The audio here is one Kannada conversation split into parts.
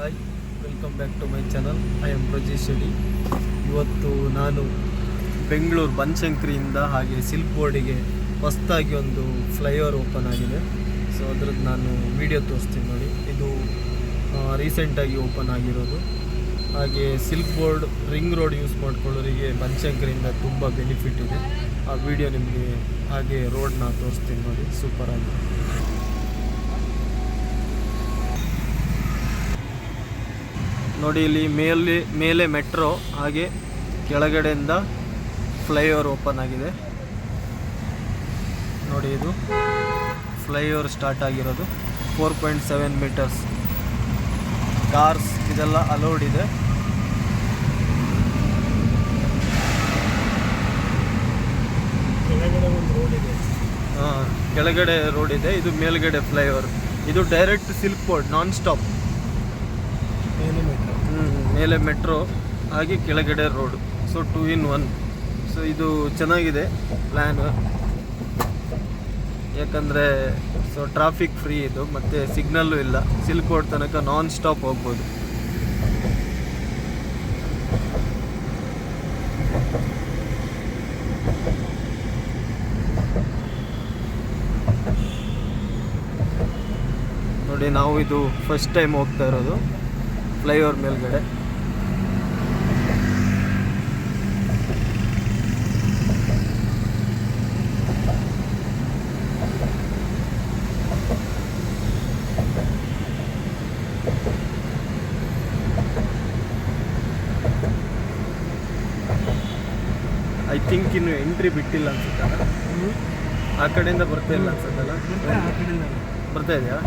Hi welcome back to my channel I am Prajesh Shedi ಇವತ್ತು ನಾನು ಬೆಂಗಳೂರು ಬನಶಂಕರಿಯಿಂದ ಹಾಗೆ ಸಿಲ್ಕ್ ಬೋರ್ಡಿಗೆ ಹೊಸದಾಗಿ ಒಂದು ಫ್ಲೈಓವರ್ ಓಪನ್ ಆಗಿದೆ. ಸೊ ಅದ್ರದ್ದು ನಾನು ವಿಡಿಯೋ ತೋರಿಸ್ತೀನಿ ನೋಡಿ. ಇದು ರೀಸೆಂಟಾಗಿ ಓಪನ್ ಆಗಿರೋದು. ಹಾಗೆ silk board ring road use ಮಾಡ್ಕೊಳ್ಳೋರಿಗೆ ಬನಶಂಕರಿಯಿಂದ ತುಂಬ ಬೆನಿಫಿಟ್ ಇದೆ. ಆ ವಿಡಿಯೋ ನಿಮಗೆ ಹಾಗೆ ರೋಡ್ನ ತೋರಿಸ್ತೀನಿ ನೋಡಿ. ಸೂಪರಾಗಿ ನೋಡಿ ಇಲ್ಲಿ ಮೇಲೆ ಮೇಲೆ ಮೆಟ್ರೋ ಹಾಗೆ ಕೆಳಗಡೆಯಿಂದ ಫ್ಲೈಓವರ್ ಓಪನ್ ಆಗಿದೆ. ನೋಡಿ ಇದು ಫ್ಲೈಓವರ್ ಸ್ಟಾರ್ಟ್ ಆಗಿರೋದು. Four point seven meters. Cars ಇದೆಲ್ಲ ಅಲೌಡ್ ಇದೆ. ಕೆಳಗಡೆ ರೋಡ್ ಇದೆ. ಆ, ಕೆಳಗಡೆ ರೋಡ್ ಇದೆ. ಇದು ಮೇಲ್ಗಡೆ ಫ್ಲೈಓವರ್. ಇದು direct silk board non stop ಮೇಲೆ ಮೆಟ್ರೋ ಹಾಗೆ ಕೆಳಗಡೆ road. So two in one so ಇದು ಚೆನ್ನಾಗಿದೆ ಪ್ಲ್ಯಾನ್ ಯಾಕಂದರೆ ಸೊ ಟ್ರಾಫಿಕ್ ಫ್ರೀ ಇದು. ಮತ್ತು ಸಿಗ್ನಲ್ಲು ಇಲ್ಲ. ಸಿಲ್ಕ್ ರೋಡ್ ತನಕ ನಾನ್ ಸ್ಟಾಪ್ ಹೋಗ್ಬೋದು. ನೋಡಿ, ನಾವು ಇದು ಫಸ್ಟ್ ಟೈಮ್ ಹೋಗ್ತಾ ಇರೋದು. ಫ್ಲೈಓವರ್ ಮೇಲ್ಗಡೆ. ಥಿಂಕ್ ಇನ್ನು ಎಂಟ್ರಿ ಬಿಟ್ಟಿಲ್ಲ ಅನ್ಸುತ್ತಲ್ಲ ಆ ಕಡೆಯಿಂದ ಬರ್ತಾ ಇಲ್ಲ ಅನ್ಸುತ್ತಲ್ಲ ಬರ್ತಾ ಇದೆಯಾ?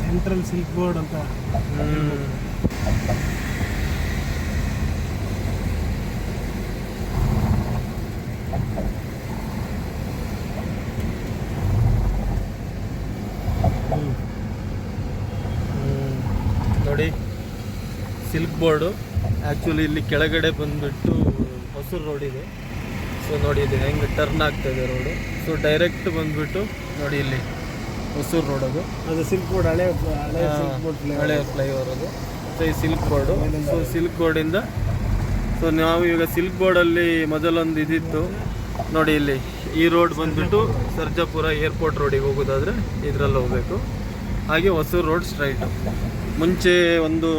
ಸೆಂಟ್ರಲ್ ಸಿಲ್ಕ್ ಬೋರ್ಡ್ ಅಂತ ನೋಡಿ. ಸಿಲ್ಕ್ ಬೋರ್ಡು ಆ್ಯಕ್ಚುಲಿ ಇಲ್ಲಿ ಕೆಳಗಡೆ ಬಂದುಬಿಟ್ಟು ಹೊಸೂರು ರೋಡ್ ಇದೆ. ಸೊ ನೋಡಿ ಇದು ಹೆಂಗೆ ಟರ್ನ್ ಆಗ್ತಾ ಇದೆ ರೋಡು ಸೊ ಡೈರೆಕ್ಟ್ ಬಂದುಬಿಟ್ಟು ನೋಡಿ ಇಲ್ಲಿ ಹೊಸೂರು ರೋಡ್ ಅದು. ಅದು ಸಿಲ್ಕ್ ಬೋರ್ಡ್ ಹಳೆ ಹಳೆ ಸಿಲ್ಕ್ ಬೋರ್ಡ್ ಹಳೆ ಫ್ಲೈಓವರ್ ಅದು. ಸೊ ಈ ಸಿಲ್ಕ್ ಬೋರ್ಡು ಸೊ ಸಿಲ್ಕ್ ಬೋರ್ಡಿಂದ ಸೊ ನಾವು ಈಗ ಸಿಲ್ಕ್ ಬೋರ್ಡಲ್ಲಿ ಮೊದಲೊಂದು ಇದಿತ್ತು. ನೋಡಿ ಇಲ್ಲಿ ಈ ರೋಡ್ ಬಂದುಬಿಟ್ಟು ಸರ್ಜಾಪುರ ಏರ್ಪೋರ್ಟ್ ರೋಡಿಗೆ ಹೋಗೋದಾದರೆ ಇದರಲ್ಲಿ ಹೋಗಬೇಕು. ಹಾಗೆ ಹೊಸೂರು ರೋಡ್ ಸ್ಟ್ರೈಟು ಮುಂಚೆ ಒಂದು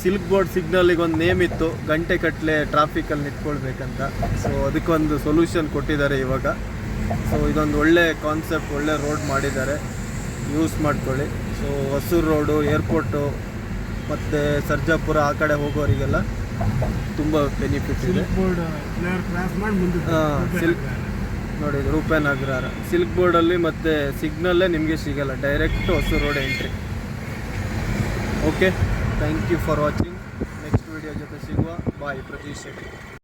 ಸಿಲ್ಕ್ ಬೋರ್ಡ್ ಸಿಗ್ನಲಿಗೆ ಒಂದು ನೇಮ್ ಇತ್ತು ಗಂಟೆ ಕಟ್ಟಲೆ ಟ್ರಾಫಿಕಲ್ಲಿ ನಿಂತ್ಕೊಳ್ಬೇಕಂತ. ಸೊ ಅದಕ್ಕೊಂದು ಸೊಲ್ಯೂಷನ್ ಕೊಟ್ಟಿದ್ದಾರೆ ಇವಾಗ. ಸೊ ಇದೊಂದು ಒಳ್ಳೆ ಕಾನ್ಸೆಪ್ಟ್ ಒಳ್ಳೆ ರೋಡ್ ಮಾಡಿದ್ದಾರೆ. ಯೂಸ್ ಮಾಡ್ಕೊಳ್ಳಿ. ಸೊ ಹೊಸೂರು ರೋಡು ಏರ್ಪೋರ್ಟು ಮತ್ತು ಸರ್ಜಾಪುರ ಆ ಕಡೆ ಹೋಗೋರಿಗೆಲ್ಲ ತುಂಬ ಬೆನಿಫಿಟ್ ಇದೆ. ಸಿಲ್ಕ್ ನೋಡಿ ಇದು ರೂಪೇನಗರ ಸಿಲ್ಕ್ ಬೋರ್ಡಲ್ಲಿ ಮತ್ತು ಸಿಗ್ನಲ್ಲೇ ನಿಮಗೆ ಸಿಗಲ್ಲ. Direct Hosur road entry okay thank you for watching next video ಜೊತೆ ಸಿಗುವ ಬಾಯ್ ಪ್ರತೀಶ್ ಶೆಟ್ಟಿ